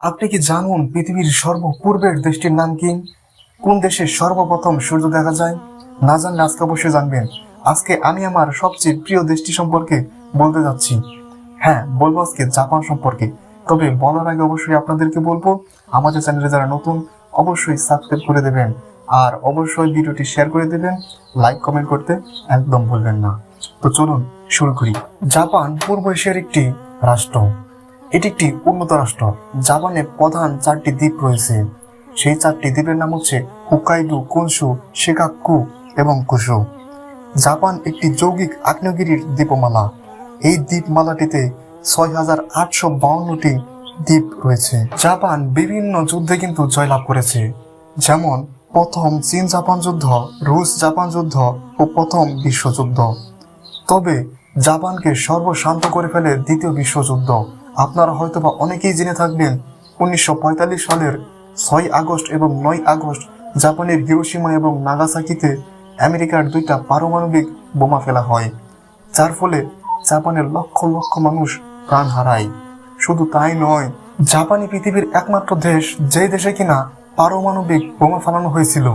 আপনি কি জানুন পৃথিবীর সর্বপূর্বের দেশটির নাম কি? কোন দেশে সর্বপ্রথম সূর্য দেখা যায়? না জানলে আজকে অবশ্যই জানবেন। আজকে আমি আমার সবচেয়ে প্রিয় দেশটি সম্পর্কে বলতে যাচ্ছি। হ্যাঁ বলব আজকে জাপান সম্পর্কে। তবে বলার আগে অবশ্যই আপনাদেরকে বলব, আমাদের চ্যানেলে যারা নতুন, অবশ্যই সাবস্ক্রাইব করে দেবেন। আর অবশ্যই ভিডিওটি শেয়ার করে দেবেন, লাইক, কমেন্ট করতে একদম ভুলবেন না। তো চলুন শুরু করি। জাপান পূর্ব এশিয়ার একটি রাষ্ট্র। এটি একটি উন্নত রাষ্ট্র। জাপানে প্রধান চারটি দ্বীপ রয়েছে। সেই চারটি দ্বীপের নাম হচ্ছে হুকাইডু কুনসু শিকাক্কু এবং কুসু। জাপান একটি যৌগিক আগ্নেয়গিরির দ্বীপমালা। এই দ্বীপমালাটিতে ছয় হাজার আটশো বাউন্নটি দ্বীপ রয়েছে। জাপান বিভিন্ন যুদ্ধে কিন্তু জয়লাভ করেছে। যেমন, প্রথম চীন জাপান যুদ্ধ রুশ জাপান যুদ্ধ ও প্রথম বিশ্বযুদ্ধ। তবে, জাপানকে সর্বশান্ত করে ফেলে দ্বিতীয় বিশ্বযুদ্ধ। আপনারা হয়তোবা অনেকেই জেনে থাকবেন, উনিশশো পঁয়তাল্লিশ সালের ছয় আগস্ট এবং নয় আগস্ট জাপানের হিরোসীমা এবং নাগাসাকিতে আমেরিকার দুইটা পারমাণবিক বোমা ফেলা হয়, যার ফলে জাপানের লক্ষ লক্ষ মানুষ প্রাণ হারায়। শুধু তাই নয় জাপানি পৃথিবীর একমাত্র দেশ যে দেশে কিনা পারমাণবিক বোমা ফেলানো হয়েছিল।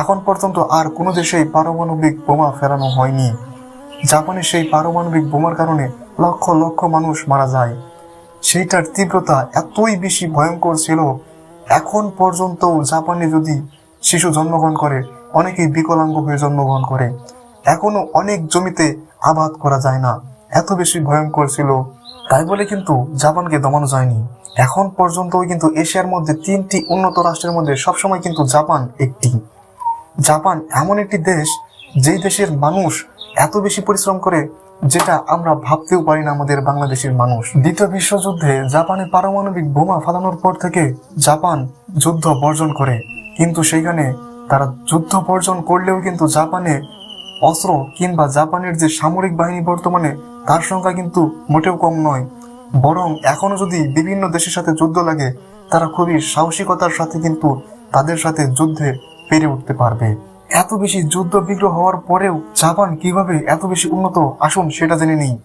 এখন পর্যন্ত আর কোনো দেশেই পারমাণবিক বোমা ফেলানো হয়নি। জাপানের সেই পারমাণবিক বোমার কারণে লক্ষ লক্ষ মানুষ মারা যায়। সেইটার তীব্রতা এতই বেশি ভয়ঙ্কর ছিল, এখন পর্যন্ত জাপানে যদি শিশু জন্মগ্রহণ করে, অনেকেই বিকলাঙ্গ হয়ে জন্মগ্রহণ করে। এখনও অনেক জমিতে আবাদ করা যায় না। এত বেশি ভয়ঙ্কর ছিল। তাই বলে কিন্তু জাপানকে দমানো যায়নি। এখন পর্যন্তও কিন্তু এশিয়ার মধ্যে তিনটি উন্নত রাষ্ট্রের মধ্যে সবসময় কিন্তু জাপান একটি। জাপান এমন একটি দেশ, যেই দেশের মানুষ এত বেশি পরিশ্রম করে যেটা আমরা ভাবতেও পারি না আমাদের বাংলাদেশের মানুষ। দ্বিতীয় বিশ্বযুদ্ধে জাপানে পারমাণবিক বোমা ফালানোর পর থেকে জাপান যুদ্ধ বর্জন করে। কিন্তু সেইখানে তারা যুদ্ধ বর্জন করলেও কিন্তু জাপানে অস্ত্র কিংবা জাপানের যে সামরিক বাহিনী বর্তমানে, তার সংখ্যা কিন্তু মোটেও কম নয়। বরং এখনও যদি বিভিন্ন দেশের সাথে যুদ্ধ লাগে, তারা খুবই সাহসিকতার সাথে কিন্তু তাদের সাথে যুদ্ধে পেরে উঠতে পারবে। এত বেশি যুদ্ধ বিগ্রহ হওয়ার পরেও জাপান কীভাবে এত বেশি উন্নত? আসুন সেটা জেনে নেই।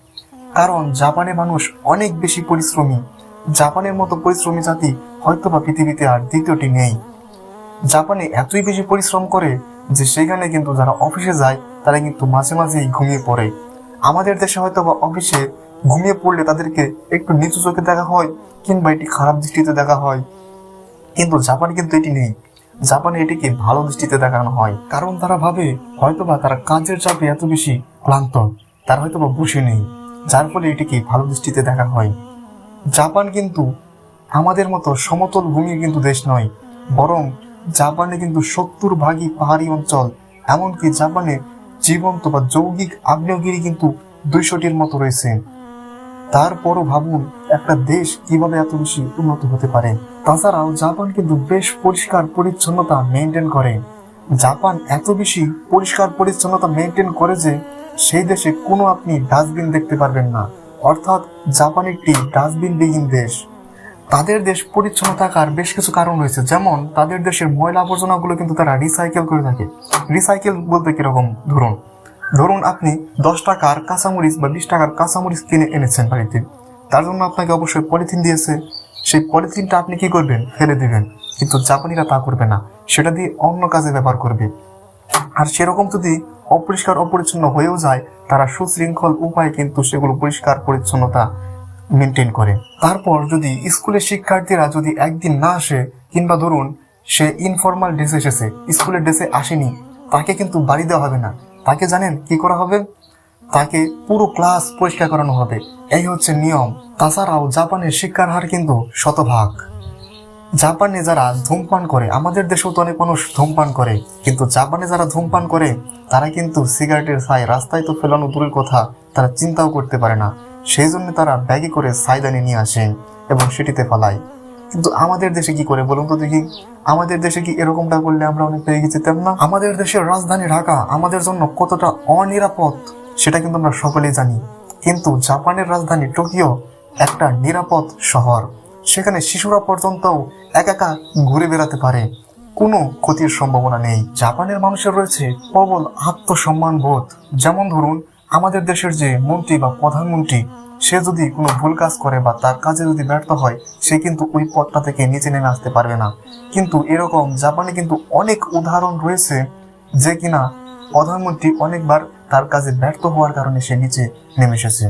কারণ জাপানের মানুষ অনেক বেশি পরিশ্রমী। জাপানের মতো পরিশ্রমী জাতি হয়তো বা পৃথিবীতে আর দ্বিতীয়টি নেই। জাপানে এতই বেশি পরিশ্রম করে যে সেখানে কিন্তু যারা অফিসে যায়, তারা কিন্তু মাঝে মাঝেই ঘুমিয়ে পড়ে। আমাদের দেশে হয়তো বা অফিসে ঘুমিয়ে পড়লে তাদেরকে একটু নিচু চোখে দেখা হয় কিংবা এটি খারাপ দৃষ্টিতে দেখা হয়। কিন্তু জাপানে কিন্তু এটি নেই। জাপানে এটিকে ভালো দৃষ্টিতে দেখানো হয়। কারণ তারা ভাবে, হয়তোবা তারা কাজের চাপে এত বেশি ক্লান্ত, তারা হয়তোবা বসে নেই, যার ফলে এটিকে ভালো দৃষ্টিতে দেখা হয়। জাপান কিন্তু আমাদের মতো সমতল ভূমির কিন্তু দেশ নয়, বরং জাপানে কিন্তু সত্তর ভাগই পাহাড়ি অঞ্চল, এমনকি জাপানে জীবন্ত বা যৌগিক আগ্নেয়গিরি কিন্তু দুইশোটির মতো রয়েছে। তারপরও ভাবুন, একটা দেশ কীভাবে এত বেশি উন্নত হতে পারে? তাছাড়াও জাপান কিন্তু বেশ পরিষ্কার পরিচ্ছন্নতা মেনটেন করে। জাপান এত বেশি পরিষ্কার পরিচ্ছন্নতা মেনটেন করে যে, সেই দেশে কোনো আপনি ডাস্টবিন দেখতে পারবেন না। অর্থাৎ জাপান একটি ডাস্টবিনবিহীন দেশ। তাদের দেশ পরিচ্ছন্ন থাকার বেশ কিছু কারণ রয়েছে। যেমন, তাদের দেশের ময়লা আবর্জনাগুলো কিন্তু তারা রিসাইকেল করে থাকে। রিসাইকেল বলতে কীরকম? ধরুন ধরুন আপনি দশ টাকার কাঁচামরিচ বা বিশ টাকার কাঁচামরিচ কিনে এনেছেন বাড়িতে, তার জন্য আপনাকে অবশ্যই পলিথিন দিয়েছে। সেই পলিথিনটা আপনি কি করবেন? ফেলে দিবেন। কিন্তু জাপানিরা তা করবে না। সেটা দিয়ে অন্য কাজে ব্যবহার করবে। আর সেরকম যদি অপরিষ্কার অপরিচ্ছন্ন হয়েও যায়, তারা সুশৃঙ্খল উপায়ে কিন্তু সেগুলো পরিষ্কার পরিচ্ছন্নতা মেনটেন করে। তারপর যদি স্কুলের শিক্ষার্থীরা যদি একদিন না আসে, কিংবা ধরুন সে ইনফর্মাল ড্রেসে এসেছে, স্কুলের ড্রেসে আসেনি, তাকে কিন্তু বাড়ি দেওয়া হবে না। তাকে জানেন কি করা হবে? তাকে পুরো ক্লাস পরিষ্কার করানো হবে। এই হচ্ছে নিয়ম। তাছাড়াও জাপানের শিক্ষার হার কিন্তু শতভাগ। জাপানে যারা ধূমপান করে, আমাদের দেশেও তো অনেক মানুষ ধূমপান করে। কিন্তু জাপানে যারা ধূমপান করে, তারা কিন্তু সিগারেটের ছাই রাস্তায় তো ফেলানো দূরের কথা, তারা চিন্তাও করতে পারে না। সেই জন্য তারা ব্যাগে করে সাইদানি নিয়ে আসে এবং সেটিতে ফেলায়। কিন্তু আমাদের দেশে কি করে বলুন তো দেখি? আমাদের দেশে কি এরকমটা করলে আমরা অনেক পেয়ে গেছি না? আমাদের দেশের রাজধানী ঢাকা আমাদের জন্য কতটা অনিরাপদ সেটা কিন্তু আমরা সকলেই জানি। কিন্তু জাপানের রাজধানী টোকিও একটা নিরাপদ শহর। সেখানে শিশুরা পর্যন্তও একা একা ঘুরে বেড়াতে পারে। কোনো ক্ষতির সম্ভাবনা নেই। জাপানের মানুষের রয়েছে প্রবল আত্মসম্মান বোধ যেমন ধরুন আমাদের দেশের যে মন্ত্রী বা প্রধানমন্ত্রী সে যদি কোনো ভুল কাজ করে বা তার কাজে যদি ব্যর্থ হয়, সে কিন্তু ওই পথটা থেকে নিচে নেমে আসতে পারবে না। কিন্তু এরকম জাপানে কিন্তু অনেক উদাহরণ রয়েছে যে কিনা প্রধানমন্ত্রী অনেকবার তার কাজে ব্যর্থ হওয়ার কারণে সে নিচে নেমে এসেছে।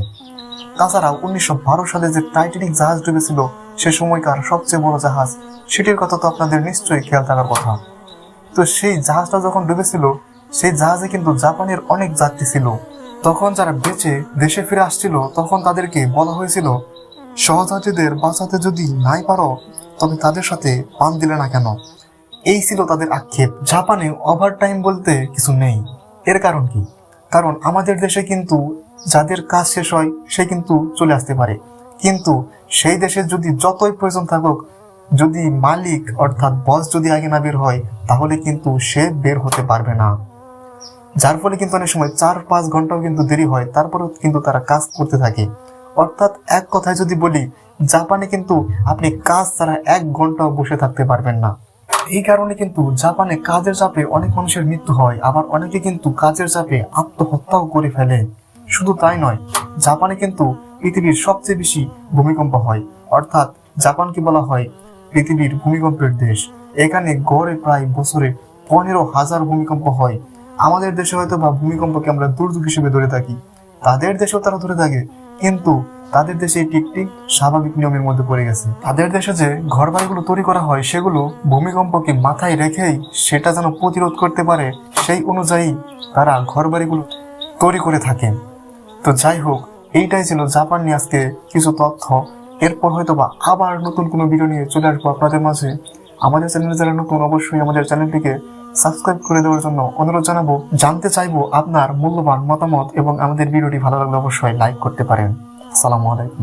তাছাড়া উনিশশো বারো সালে যে টাইটানিক জাহাজ ডুবেছিল, সে সময়কার সবচেয়ে বড় জাহাজ, সেটির কথা তো আপনাদের নিশ্চয়ই খেয়াল থাকার কথা। তো সেই জাহাজটা যখন ডুবেছিল, সেই জাহাজে কিন্তু জাপানের অনেক যাত্রী ছিল। তখন যারা বেঁচে দেশে ফিরে আসছিল, তখন তাদেরকে বলা হয়েছিল, সহযাত্রীদের বাঁচাতে যদি নাই পারো, তবে তাদের সাথে পান দিলে না কেন? এই ছিল তাদের আক্ষেপ। জাপানে ওভার টাইম বলতে কিছু নেই। এর কারণ কি? কারণ আমাদের দেশে কিন্তু যাদের কাজ শেষ হয়, সে কিন্তু চলে আসতে পারে। কিন্তু সেই দেশে যদি যতই প্রয়োজন থাকুক, যদি মালিক অর্থাৎ বস যদি আগে না বের হয়, তাহলে কিন্তু সে বের হতে পারবে না। যার ফলে কিন্তু অনেক সময় চার, পাঁচ ঘন্টাও কিন্তু দেরি হয়, তারপরেও কিন্তু তারা কাজ করতে থাকে। অর্থাৎ এক কথায় যদি বলি, জাপানে কিন্তু আপনি কাজ ছাড়া এক ঘন্টাও বসে থাকতে পারবেন না। এই কারণে কিন্তু জাপানে কাজের চাপে অনেক মানুষের মৃত্যু হয়, আবার অনেকে কিন্তু কাজের চাপে আত্মহত্যাও করে ফেলে। শুধু তাই নয়, জাপানে কিন্তু পৃথিবীর সবচেয়ে বেশি ভূমিকম্প হয়। অর্থাৎ জাপানকে বলা হয় পৃথিবীর ভূমিকম্পের দেশ। এখানে গড়ে প্রায় বছরে পনেরো হাজার ভূমিকম্প হয়। আমাদের দেশে হয়তো বা ভূমিকম্পকে আমরা দুর্যোগ হিসেবে ধরে থাকি, তাদের দেশেও তারা ধরে থাকে, কিন্তু তাদের দেশে এটি একটি স্বাভাবিক নিয়মের মধ্যে পড়ে গেছে। তাদের দেশে যে ঘর বাড়িগুলো তৈরি করা হয়, সেগুলো ভূমিকম্পকে মাথায় রেখেই সেটা যেন প্রতিরোধ করতে পারে, সেই অনুযায়ী তারা ঘর বাড়িগুলো তৈরি করে থাকেন। তো যাই হোক, এইটাই ছিল জাপান নিয়ে আজকে কিছু তথ্য। এরপর হয়তো বা আবার নতুন কোনো ভিডিও নিয়ে চলে আসব আপনাদের মাঝে। আমাদের চ্যানেলে যারা নতুন, অবশ্যই আমাদের চ্যানেলটিকে সাবস্ক্রাইব করে দেওয়ার জন্য অনুরোধ জানাব, জানতে চাইব আপনার মূল্যবান মতামত এবং আমাদের ভিডিওটি ভালো লাগলে অবশ্যই লাইক করতে পারেন। আসসালামু আলাইকুম।